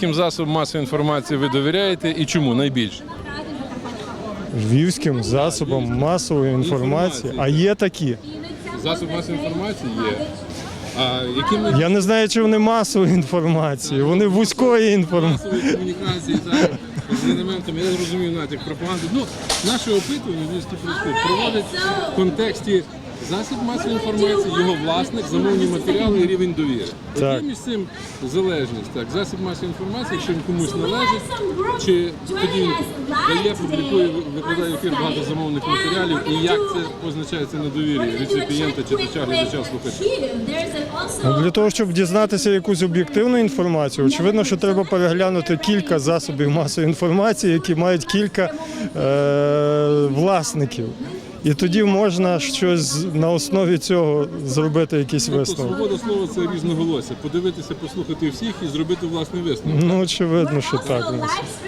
львівським засобам масової інформації ви довіряєте і чому найбільше? Львівським засобам масової інформації. А є такі. Засоб масової інформації є. А якими Я не знаю, чи вони масової інформації, вони вузької інформації. масової комунікації так, з елементами, я зрозумів натяк пропаганди. Ну, наше опитування прес-клуб проводить в контексті засіб масової інформації, його власник, замовні матеріали і рівень довіри. От Так. є між цим залежність. Так, засіб масової інформації, якщо він комусь належить, чи тоді він дає, публікує, викладає в ефір багато замовних матеріалів, і як це позначається на довірі реципієнта, читача, глядача, слухача. Ну, Для того, щоб дізнатися якусь об'єктивну інформацію, очевидно, що треба переглянути кілька засобів масової інформації, які мають кілька е- власників. І тоді можна щось на основі цього зробити якийсь Тобто висновок. свобода слова це різноголосся. Подивитися, послухати всіх і зробити власний висновок. Ну, очевидно, що так.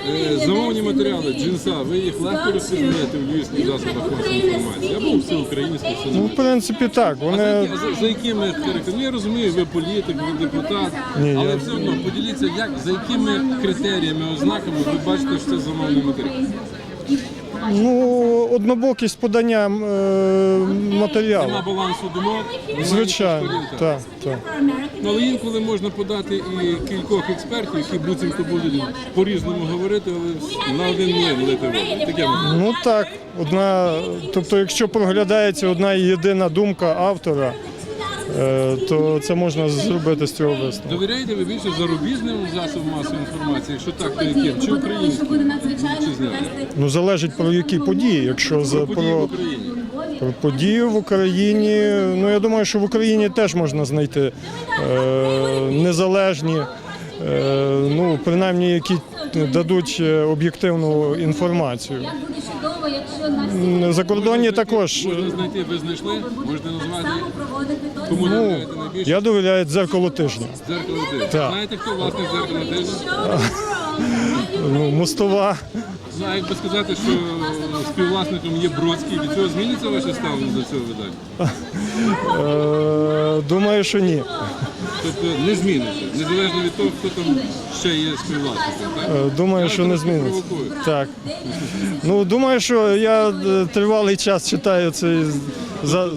Е, Замовні матеріали, джинса, ви їх легко розпізнаєте в львівських засобах масової інформації або всеукраїнських все Ну, в принципі, так. А за, Вони за, за якими характерами? Ну, я розумію, ви політик, ви депутат, Ні, але я- все одно поділіться, як за якими критеріями, ознаками ви бачите, що це замовний матеріал. Ну, однобокість подання е- матеріалу. Нема балансу думок, немає Звичайно, так, так. Ну, але інколи можна подати і кількох експертів, які буцімто будуть по-різному говорити, але на один млин лити воду. Таке. Ну так, одна, тобто, якщо проглядається одна і єдина думка автора, то це можна зробити з цього висновку. Довіряєте ви більше зарубіжним засобам масової інформації? Якщо так, то яким? Чи українським? Чи? Ну залежить про які події. Якщо за Події в про, Україні. про події в Україні, ну я думаю, що в Україні теж можна знайти е, незалежні, е, ну принаймні, які дадуть е, об'єктивну інформацію. Закордонні також. Можна знайти, ви знайшли? Можете назвати, кому Ну, я довіряю дзеркало тижня. Дзеркало тижня. Так. Знаєте, хто власник дзеркала тижня? Ну, мостова. Ну, а якби сказати, що співвласником є Бродський, від цього зміниться ваше ставлення до цього видання? Е, думаю, що ні. Тобто не зміниться, незалежно від того, хто там ще є співвласником, так? Е, Думаю, що не зміниться. провокую. Так. Ну, думаю, що я е, тривалий час читаю цей за-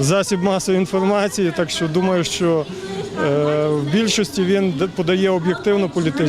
засіб масової інформації, так що думаю, що е, в більшості він д- подає об'єктивну політичну.